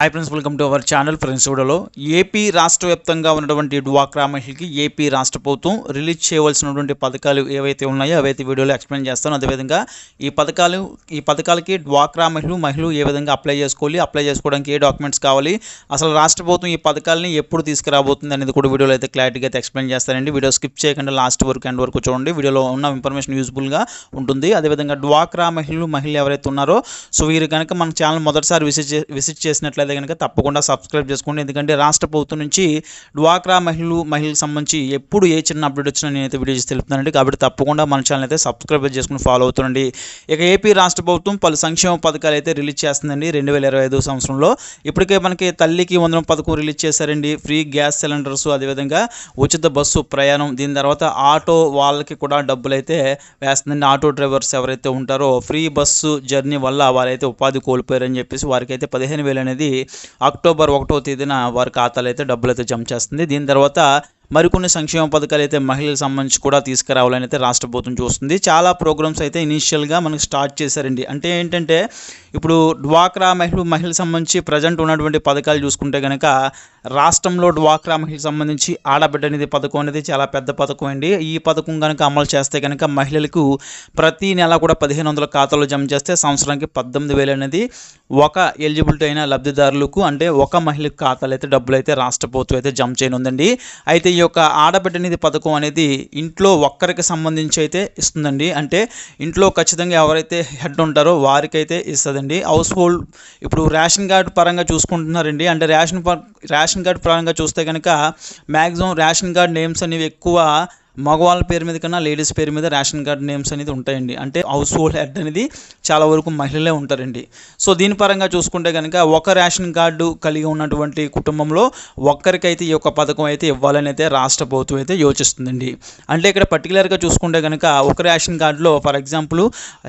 Hi friends welcome to our channel friends వీడియోలో AP రాష్ట్ర వ్యాప్తంగా ఉన్నటువంటి డ్వాక్రా మహిళకి ఏపీ రాష్ట్ర ప్రభుత్వం రిలీజ్ చేయవలసినటువంటి పథకాలు ఏవైతే ఉన్నాయో అవైతే వీడియోలో ఎక్స్ప్లెయిన్ చేస్తాను. అదేవిధంగా ఈ పథకాలు ఈ పథకాలకి డ్వాక్రా మహిళలు మహిళలు ఏ విధంగా అప్లై చేసుకోవాలి అప్లై చేసుకోవడానికి ఏ డాక్యుమెంట్స్ కావాలి అసలు రాష్ట్ర ప్రభుత్వం ఈ పథకాలని ఎప్పుడు తీసుకురాబోతుంది అనేది కూడా వీడియోలో అయితే క్లారిటీగా అయితే ఎక్స్ప్లెయిన్ చేస్తానండి. వీడియో స్కిప్ చేయకుండా లాస్ట్ వరకు ఎండ్ వరకు చూడండి. వీడియోలో ఉన్న ఇన్ఫర్మేషన్ యూస్ఫుల్గా ఉంటుంది. అదేవిధంగా డ్వాక్రా మహిళలు మహిళలు ఎవరైతే ఉన్నారో సో వీరు కనుక మన ఛానల్ మొదటిసారి విజిట్ విసిట్ చేసినట్లయితే చేసినట్లయితే కనుక తప్పకుండా సబ్స్క్రైబ్ చేసుకోండి. ఎందుకంటే రాష్ట్ర ప్రభుత్వం నుంచి డ్వాక్రా మహిళలు మహిళలకు సంబంధించి ఎప్పుడు ఏ చిన్న అప్డేట్ వచ్చినా నేనైతే వీడియో చేసి తెలుపుతానండి కాబట్టి తప్పకుండా మన ఛానల్ అయితే సబ్స్క్రైబ్ చేసుకుని ఫాలో అవుతుండండి. ఇక ఏపీ రాష్ట్ర ప్రభుత్వం పలు సంక్షేమ పథకాలు అయితే రిలీజ్ చేస్తుందండి రెండు వేల ఇరవై ఐదు సంవత్సరంలో. ఇప్పటికే మనకి తల్లికి వందనం పథకం రిలీజ్ చేశారండి. ఫ్రీ గ్యాస్ సిలిండర్స్ అదేవిధంగా ఉచిత బస్సు ప్రయాణం దీని తర్వాత ఆటో వాళ్ళకి కూడా డబ్బులు అయితే వేస్తుందండి. ఆటో డ్రైవర్స్ ఎవరైతే ఉంటారో ఫ్రీ బస్సు జర్నీ వల్ల వారైతే ఉపాధి కోల్పోయారని చెప్పేసి వారికి అయితే పదిహేను వేలు అనేది అక్టోబర్ ఒకటో తేదీన వారి ఖాతాలో అయితే డబ్బులు అయితే జమ చేస్తుంది. దీని తర్వాత మరికొన్ని సంక్షేమ పథకాలు అయితే మహిళలకు సంబంధించి కూడా తీసుకురావాలని అయితే రాష్ట్ర ప్రభుత్వం చూస్తుంది. చాలా ప్రోగ్రామ్స్ అయితే ఇనీషియల్గా మనకు స్టార్ట్ చేశారండి. అంటే ఏంటంటే ఇప్పుడు డ్వాక్రా మహిళ మహిళలకు సంబంధించి ప్రజెంట్ ఉన్నటువంటి పథకాలు చూసుకుంటే కనుక రాష్ట్రంలో డ్వాక్రా మహిళకు సంబంధించి ఆడబిడ్డ నిధి పథకం అనేది చాలా పెద్ద పథకం అండి. ఈ పథకం కనుక అమలు చేస్తే కనుక మహిళలకు ప్రతి నెల కూడా పదిహేను వందల ఖాతాలో జమ చేస్తే సంవత్సరానికి పద్దెనిమిది వేలు అనేది ఒక ఎలిజిబిలిటీ అయిన లబ్ధిదారులకు అంటే ఒక మహిళకు ఖాతాలు అయితే డబ్బులు అయితే రాష్ట్ర ప్రభుత్వం అయితే జమ చేయనుందండి. అయితే ఈ యొక్క ఆడబిడ్డ నిధి పథకం అనేది ఇంట్లో ఒక్కరికి సంబంధించి అయితే ఇస్తుందండి. అంటే ఇంట్లో ఖచ్చితంగా ఎవరైతే హెడ్ ఉంటారో వారికైతే ఇస్తుందండి. హౌస్ హోల్డ్ ఇప్పుడు రేషన్ కార్డు పరంగా చూసుకుంటున్నారండి. అంటే రేషన్ ప- రేషన్ కార్డు పరంగా చూస్తే కనుక మ్యాక్సిమం రేషన్ కార్డ్ నేమ్స్ అనేవి ఎక్కువ మగవాళ్ళ పేరు మీద కన్నా లేడీస్ పేరు మీద రేషన్ కార్డ్ నేమ్స్ అనేది ఉంటాయండి. అంటే హౌస్ హోల్డ్ హెడ్ అనేది చాలా వరకు మహిళలే ఉంటారండి. సో దీని పరంగా చూసుకుంటే కనుక ఒక రేషన్ కార్డు కలిగి ఉన్నటువంటి కుటుంబంలో ఒక్కరికైతే ఈ యొక్క పథకం అయితే ఇవ్వాలని అయితే రాష్ట్ర ప్రభుత్వం అయితే యోచిస్తుందండి. అంటే ఇక్కడ పర్టికులర్గా చూసుకుంటే కనుక ఒక రేషన్ కార్డులో ఫర్ ఎగ్జాంపుల్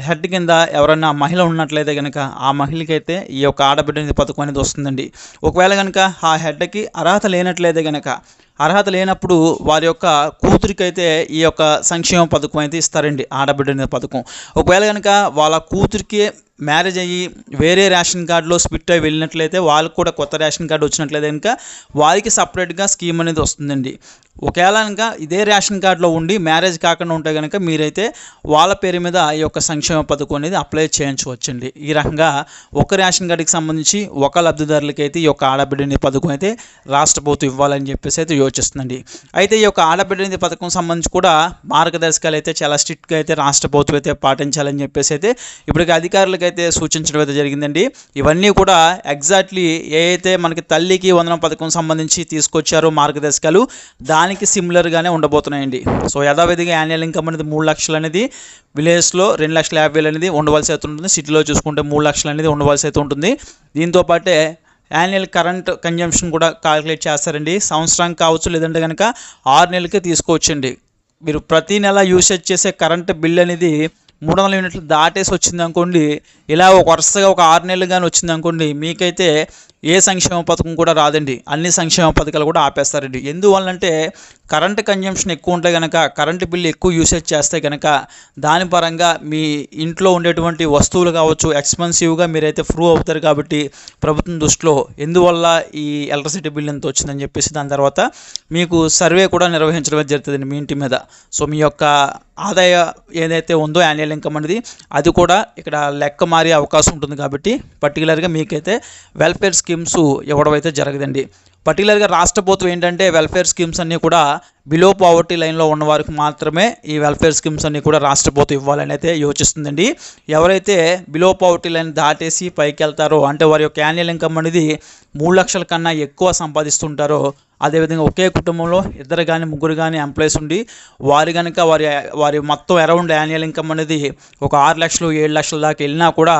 హెడ్ కింద ఎవరైనా మహిళ ఉన్నట్లయితే కనుక ఆ మహిళకైతే ఈ యొక్క ఆడబిడ్డ పథకం అనేది వస్తుందండి. ఒకవేళ కనుక ఆ హెడ్కి అర్హత లేనట్లయితే కనుక అర్హత లేనప్పుడు వారి యొక్క కూతురికైతే ఈ యొక్క సంక్షేమ పథకం అయితే ఇస్తారండి ఆడబిడ్డ నిధి పథకం. ఒకవేళ కనుక వాళ్ళ కూతురికి మ్యారేజ్ అయ్యి వేరే రేషన్ కార్డులో స్పిట్ అయి వెళ్ళినట్లయితే వాళ్ళకు కూడా కొత్త రేషన్ కార్డు వచ్చినట్లయితే కనుక వారికి సపరేట్గా స్కీమ్ అనేది వస్తుందండి. ఒకవేళ కనుక ఇదే రేషన్ కార్డులో ఉండి మ్యారేజ్ కాకుండా ఉంటే కనుక మీరైతే వాళ్ళ పేరు మీద ఈ యొక్క సంక్షేమ పథకం అనేది అప్లై చేయించవచ్చండి. ఈ రకంగా ఒక రేషన్ కార్డుకి సంబంధించి ఒక లబ్ధిదారులకి అయితే ఈ యొక్క ఆడబిడ్డని పథకం అయితే రాష్ట్ర ప్రభుత్వం ఇవ్వాలని చెప్పేసి అయితే యోచిస్తుందండి. అయితే ఈ యొక్క ఆడబిడ్డని పథకం సంబంధించి కూడా మార్గదర్శకాలు అయితే చాలా స్ట్రిక్ట్గా అయితే రాష్ట్ర ప్రభుత్వం అయితే పాటించాలని చెప్పేసి అయితే ఇప్పటికి అధికారులకి అయితే సూచించడం అయితే జరిగిందండి ఇవన్నీ కూడా ఎగ్జాక్ట్లీ ఏ అయితే మనకి తల్లికి వందనం పథకం సంబంధించి తీసుకొచ్చారో మార్గదర్శకాలు దానికి సిమిలర్గానే ఉండబోతున్నాయండి. సో యథావిధిగా యాన్యువల్ ఇన్కమ్ అనేది మూడు లక్షలు అనేది విలేజ్లో రెండు లక్షల యాభై వేలు అనేది ఉండవలసి అయితే ఉంటుంది సిటీలో చూసుకుంటే మూడు లక్షలు అనేది ఉండవలసి అయితే ఉంటుంది. దీంతో పాటే యాన్యువల్ కరెంట్ కన్జంప్షన్ కూడా కాలిక్యులేట్ చేస్తారండి. సంవత్సరానికి కావచ్చు లేదంటే కనుక ఆరు నెలలకే తీసుకోవచ్చండి. మీరు ప్రతి నెల యూసేజ్ చేసే కరెంట్ బిల్ అనేది మూడు వందల యూనిట్లు దాటేసి వచ్చింది అనుకోండి ఇలా ఒక వరుసగా ఒక ఆరు నెలలు కానీ వచ్చింది అనుకోండి మీకైతే ఏ సంక్షేమ పథకం కూడా రాదండి. అన్ని సంక్షేమ పథకాలు కూడా ఆపేస్తారండి. ఎందువల్లంటే కరెంట్ కన్జంప్షన్ ఎక్కువ ఉంటే కనుక కరెంటు బిల్లు ఎక్కువ యూసేజ్ చేస్తే కనుక దాని పరంగా మీ ఇంట్లో ఉండేటువంటి వస్తువులు కావచ్చు ఎక్స్పెన్సివ్గా మీరైతే ప్రూవ్ అవుతారు కాబట్టి ప్రభుత్వం దృష్టిలో ఎందువల్ల ఈ ఎలక్ట్రిసిటీ బిల్ ఎంత వచ్చిందని చెప్పేసి దాని తర్వాత మీకు సర్వే కూడా నిర్వహించడం జరుగుతుంది మీ ఇంటి మీద. సో మీ యొక్క ఆదాయ ఏదైతే ఉందో యాన్యువల్ ఇన్కమ్ అనేది అది కూడా ఇక్కడ లెక్క మారే అవకాశం ఉంటుంది కాబట్టి పర్టికులర్గా మీకైతే వెల్ఫేర్ స్కీమ్స్ ఇవ్వడం అయితే జరగదండి. పర్టికులర్గా రాష్ట్ర ప్రభుత్వం ఏంటంటే వెల్ఫేర్ స్కీమ్స్ అన్నీ కూడా బిలో పావర్టీ లైన్లో ఉన్న వారికి మాత్రమే ఈ వెల్ఫేర్ స్కీమ్స్ అన్నీ కూడా రాష్ట్ర ప్రభుత్వం ఇవ్వాలని అయితే యోచిస్తుందండి. ఎవరైతే బిలో పావర్టీ లైన్ దాటేసి పైకి వెళ్తారో అంటే వారి యొక్క యాన్యువల్ ఇన్కమ్ అనేది మూడు లక్షల కన్నా ఎక్కువ సంపాదిస్తుంటారో అదేవిధంగా ఒకే కుటుంబంలో ఇద్దరు కానీ ముగ్గురు కానీ ఎంప్లాయీస్ ఉండి వారి కనుక వారి వారి మొత్తం అరౌండ్ యాన్యువల్ ఇన్కమ్ అనేది ఒక ఆరు లక్షలు ఏడు లక్షల దాకా వెళ్ళినా కూడా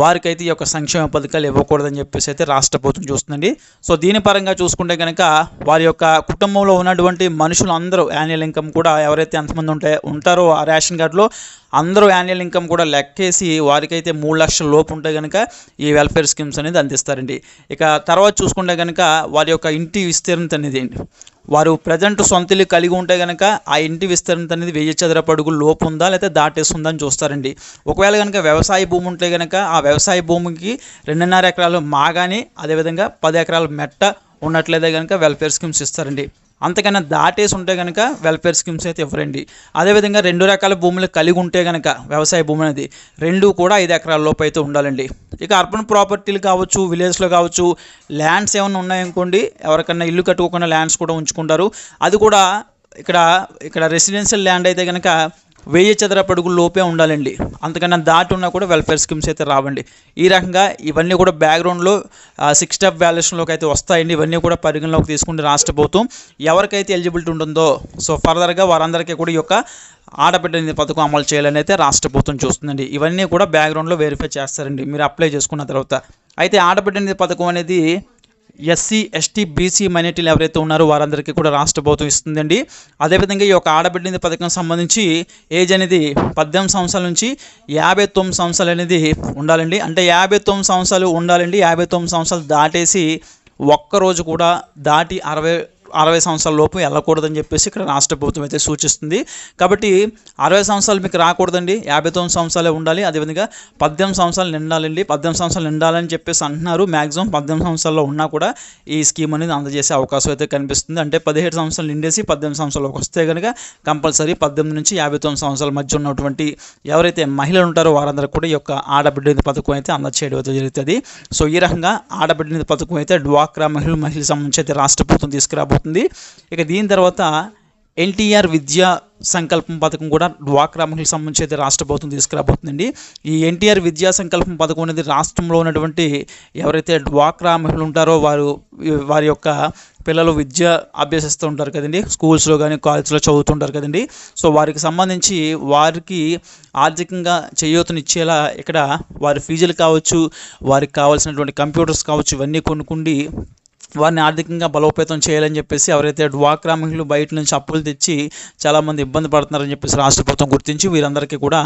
వారికైతే ఈ యొక్క సంక్షేమ పథకాలు ఇవ్వకూడదని చెప్పేసి అయితే రాష్ట్ర ప్రభుత్వం చూస్తుందండి. సో దీని పరంగా చూసుకుంటే కనుక వారి యొక్క కుటుంబంలో ఉన్నటువంటి మనుషులు లబ్ధిదారులు అందరూ యాన్యువల్ ఇన్కమ్ కూడా ఎవరైతే ఎంతమంది ఉంటే ఉంటారో ఆ రేషన్ కార్డులో అందరూ యాన్యువల్ ఇన్కమ్ కూడా లెక్కేసి వారికైతే మూడు లక్షల లోపు ఉంటే కనుక ఈ వెల్ఫేర్ స్కీమ్స్ అనేది అందిస్తారండి. ఇక తర్వాత చూసుకుంటే కనుక వారి యొక్క ఇంటి విస్తీర్ణత అనేది వారు ప్రజెంట్ సొంత ఇల్లు కలిగి ఉంటే కనుక ఆ ఇంటి విస్తీర్ణత అనేది వెయ్యి చదరపు అడుగులు లోపు ఉందా లేకపోతే దాటేస్తుందా అని చూస్తారండి. ఒకవేళ కనుక వ్యవసాయ భూమి ఉంటే కనుక ఆ వ్యవసాయ భూమికి రెండున్నర ఎకరాలు మాగాని అదేవిధంగా పది ఎకరాల మెట్ట ఉన్నట్లయితే కనుక వెల్ఫేర్ స్కీమ్స్ ఇస్తారండి. అంతకన్నా దాటేసి ఉంటే కనుక వెల్ఫేర్ స్కీమ్స్ అయితే ఇవ్వరండి. అదేవిధంగా రెండు రకాల భూములు కలిగి ఉంటే కనుక వ్యవసాయ భూమి అనేది రెండు కూడా ఐదు ఎకరాల లోపు అయితే ఉండాలండి. ఇక అర్బన్ ప్రాపర్టీలు కావచ్చు విలేజ్లో కావచ్చు ల్యాండ్స్ ఏమైనా ఉన్నాయనుకోండి ఎవరికన్నా ఇల్లు కట్టుకోకుండా ల్యాండ్స్ కూడా ఉంచుకుంటారు. అది కూడా ఇక్కడ ఇక్కడ రెసిడెన్షియల్ ల్యాండ్ అయితే కనుక వెయ్యి చదరపడుగుల లోపే ఉండాలండి. అంతకన్నా దాటి ఉన్నా కూడా వెల్ఫేర్ స్కీమ్స్ అయితే రావండి. ఈ రకంగా ఇవన్నీ కూడా బ్యాక్గ్రౌండ్లో సిక్స్ స్టెప్ వ్యాల్యుయేషన్లోకి అయితే వస్తాయండి. ఇవన్నీ కూడా పరిగణలోకి తీసుకుంటే రాష్ట్ర ప్రభుత్వం ఎవరికైతే ఎలిజిబిలిటీ ఉంటుందో సో ఫర్దర్గా వారందరికీ కూడా ఈ యొక్క ఆడబిడ్డ నిధి పథకం అమలు చేయాలని అయితే రాష్ట్ర ప్రభుత్వం చూస్తుందండి. ఇవన్నీ కూడా బ్యాక్గ్రౌండ్లో వెరిఫై చేస్తారండి. మీరు అప్లై చేసుకున్న తర్వాత. అయితే ఆడబిడ్డ నిధి పథకం అనేది ఎస్సీ ఎస్టీ బీసీ మైనార్టీలు ఎవరైతే ఉన్నారో వారందరికీ కూడా రాష్ట్ర ప్రభుత్వం ఇస్తుందండి. అదేవిధంగా ఈ యొక్క ఆడబిడ్డ పథకం సంబంధించి ఏజ్ అనేది పద్దెనిమిది సంవత్సరాల నుంచి యాభై తొమ్మిది సంవత్సరాలు అనేది ఉండాలండి. అంటే యాభై తొమ్మిది సంవత్సరాలు ఉండాలండి. యాభై తొమ్మిది సంవత్సరాలు దాటేసి ఒక్కరోజు కూడా దాటి అరవై అరవై సంవత్సరాల లోపు వెళ్ళకూడదని చెప్పేసి ఇక్కడ రాష్ట్ర ప్రభుత్వం అయితే సూచిస్తుంది. కాబట్టి అరవై సంవత్సరాలు మీకు రాకూడదండి. యాభై తొమ్మిది సంవత్సరాలే ఉండాలి. అదేవిధంగా పద్దెనిమిది సంవత్సరాలు నిండాలండి. పద్దెనిమిది సంవత్సరాలు నిండాలని చెప్పేసి అంటున్నారు. మ్యాక్సిమం పద్దెనిమిది సంవత్సరాల్లో ఉన్నా కూడా ఈ స్కీమ్ అనేది అందజేసే అవకాశం అయితే కనిపిస్తుంది. అంటే పదిహేడు సంవత్సరాలు నిండేసి పద్దెనిమిది సంవత్సరాలకు వస్తే కనుక కంపల్సరీ పద్దెనిమిది నుంచి యాభై తొమ్మిది సంవత్సరాల మధ్య ఉన్నటువంటి ఎవరైతే మహిళలు ఉంటారో వారందరూ కూడా ఈ యొక్క ఆడబిడ్డ పథకం అయితే అందచేయడం అయితే జరుగుతుంది. సో ఈ రకంగా ఆడబిడ్డ పథకం అయితే డ్వాక్రా మహిళలు మహిళలకు సంబంధించి అయితే రాష్ట్ర ప్రభుత్వం తీసుకురాబోతుంది. ఇక దీని తర్వాత ఎన్టీఆర్ విద్యా సంకల్పం పథకం కూడా డ్వాక్రా మహిళలకు సంబంధించి అయితే రాష్ట్ర ప్రభుత్వం తీసుకురాబోతుందండి. ఈ ఎన్టీఆర్ విద్యా సంకల్పం పథకం అనేది రాష్ట్రంలో ఉన్నటువంటి ఎవరైతే డ్వాక్రా మహిళలు ఉంటారో వారు వారి యొక్క పిల్లలు విద్య అభ్యసిస్తూ ఉంటారు కదండి. స్కూల్స్లో కానీ కాలేజ్లో చదువుతుంటారు కదండి. సో వారికి సంబంధించి వారికి ఆర్థికంగా చేయూతనిచ్చేలా ఇక్కడ వారి ఫీజులు కావచ్చు వారికి కావాల్సినటువంటి కంప్యూటర్స్ కావచ్చు ఇవన్నీ కొనుక్కుండి వారిని ఆర్థికంగా బలోపేతం చేయాలని చెప్పేసి ఎవరైతే డ్వాక్రా మహిళలు బయట నుంచి అప్పులు తెచ్చి చాలామంది ఇబ్బంది పడుతున్నారని చెప్పేసి రాష్ట్ర ప్రభుత్వం గుర్తించి వీరందరికీ కూడా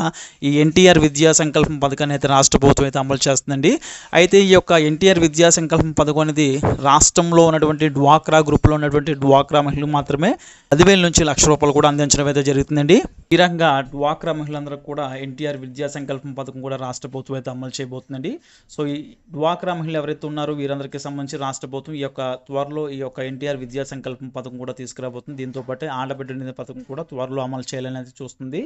ఈ ఎన్టీఆర్ విద్యా సంకల్పం పథకాన్ని అయితే రాష్ట్ర ప్రభుత్వం అయితే అమలు చేస్తుందండి. అయితే ఈ యొక్క ఎన్టీఆర్ విద్యా సంకల్పం పథకం అనేది రాష్ట్రంలో ఉన్నటువంటి డ్వాక్రా గ్రూప్లో ఉన్నటువంటి డ్వాక్రా మహిళలు మాత్రమే పదివేల నుంచి లక్ష రూపాయలు కూడా అందించడం అయితే జరుగుతుందండి. ఈ రకంగా డ్వాక్రా మహిళలందరికీ కూడా ఎన్టీఆర్ విద్యా సంకల్పం పథకం కూడా రాష్ట్ర ప్రభుత్వం అయితే అమలు చేయబోతుందండి. సో ఈ డ్వాక్రా మహిళలు ఎవరైతే ఉన్నారో వీరందరికీ సంబంధించి రాష్ట్ర ప్రభుత్వం ఈ యొక్క త్వరలో ఈ యొక్క ఎన్టీఆర్ విద్యా సంకల్పం పథకం కూడా తీసుకురాబోతుంది. దీంతో పాటు ఆడబిడ్డ నిధి పథకం కూడా త్వరలో అమలు చేయాలని అయితే చూస్తుంది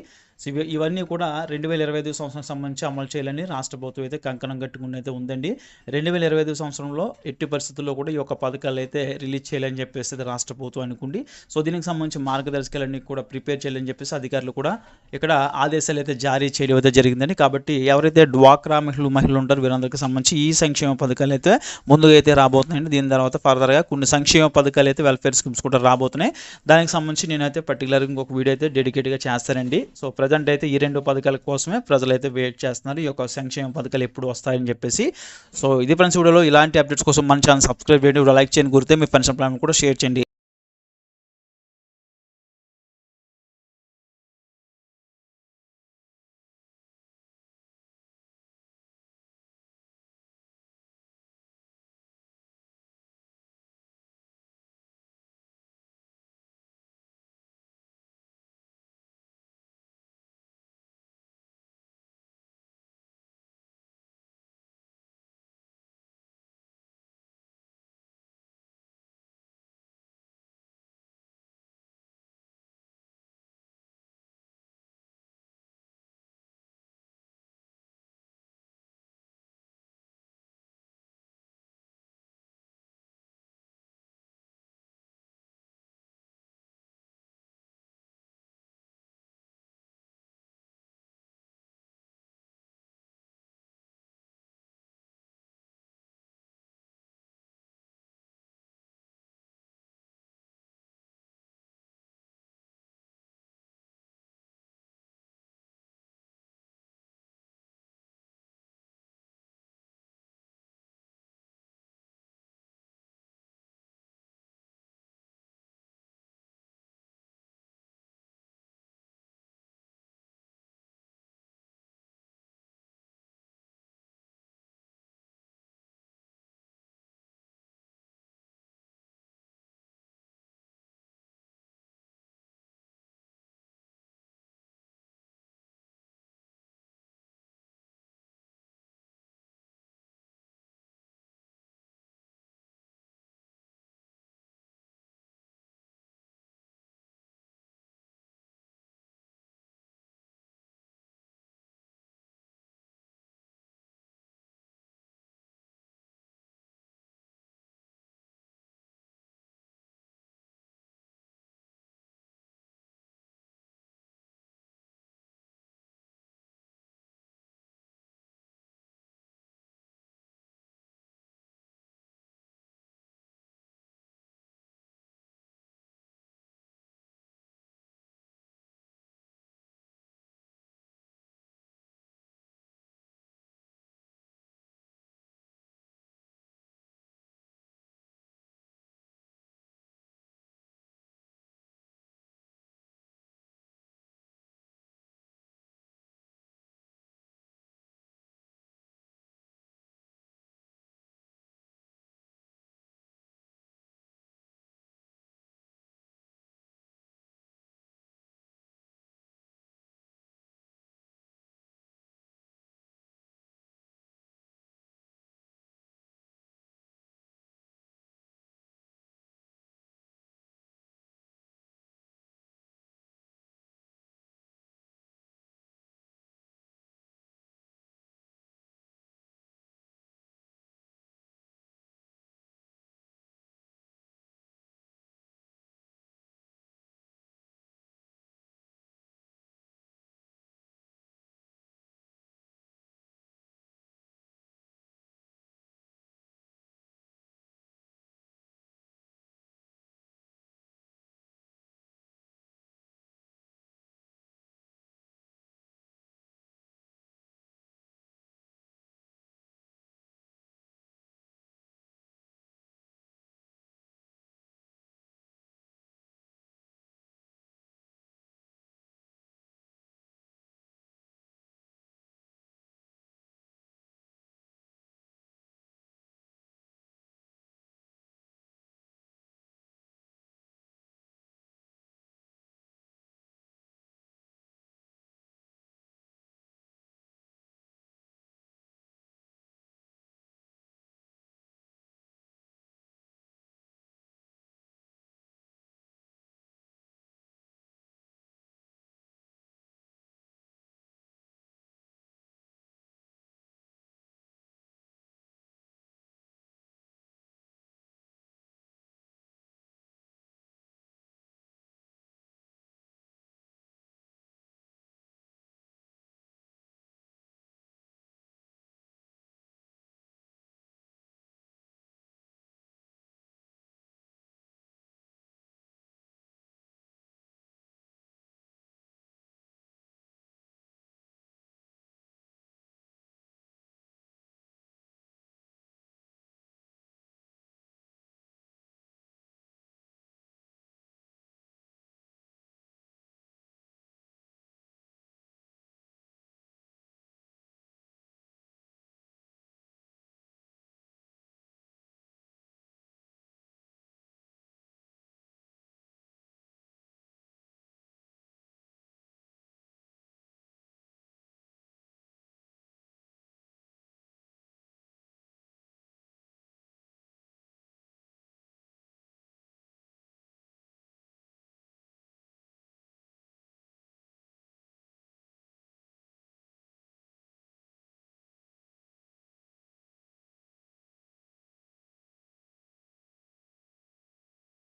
ఇవన్నీ కూడా రెండు వేల ఇరవై ఐదు సంవత్సరం సంబంధించి అమలు చేయాలని రాష్ట్ర ప్రభుత్వం అయితే కంకణం కట్టుకుని అయితే ఉందండి. రెండు వేల ఇరవై ఐదు సంవత్సరంలో ఎట్టి పరిస్థితుల్లో కూడా ఈ యొక్క పథకాలు అయితే రిలీజ్ చేయాలని చెప్పేసి రాష్ట్ర ప్రభుత్వం అనుకుంది. సో దీనికి సంబంధించి మార్గదర్శకాలన్నీ కూడా ప్రిపేర్ చేయాలని చెప్పేసి అధికారులు కూడా ఇక్కడ ఆదేశాలు అయితే జారీ చేయడం అయితే జరిగిందండి. కాబట్టి ఎవరైతే డ్వాక్రా మహిళలు మహిళలు ఉంటారో వీరందరికీ సంబంధించి ఈ సంక్షేమ పథకాలు అయితే ముందుగా అయితే రాబోతున్నాయండి. దీని తర్వాత ఫర్దర్గా కొన్ని సంక్షేమ పథకాలు అయితే వెల్ఫేర్ స్కీమ్స్ కూడా రాబోతున్నాయి. దానికి సంబంధించి నేనైతే పర్టికులర్గా ఇంకొక వీడియో అయితే డెడికేట్గా చేస్తానండి. సో ప్రజెంట్ అయితే ఈ రెండు పథకాల కోసమే ప్రజలు అయితే వెయిట్ చేస్తున్నారు. ఈ యొక్క సంక్షేమ పథకాలు ఎప్పుడు వస్తాయని చెప్పేసి. సో ఇది ఫ్రెండ్స్ వీడియోలో ఇలాంటి అప్డేట్స్ కోసం మన ఛానల్ సబ్స్క్రైబ్ చేయండి. లైక్ చేయండి. గురితే మీ పెన్షన్ ప్లాన్ కూడా షేర్ చేయండి.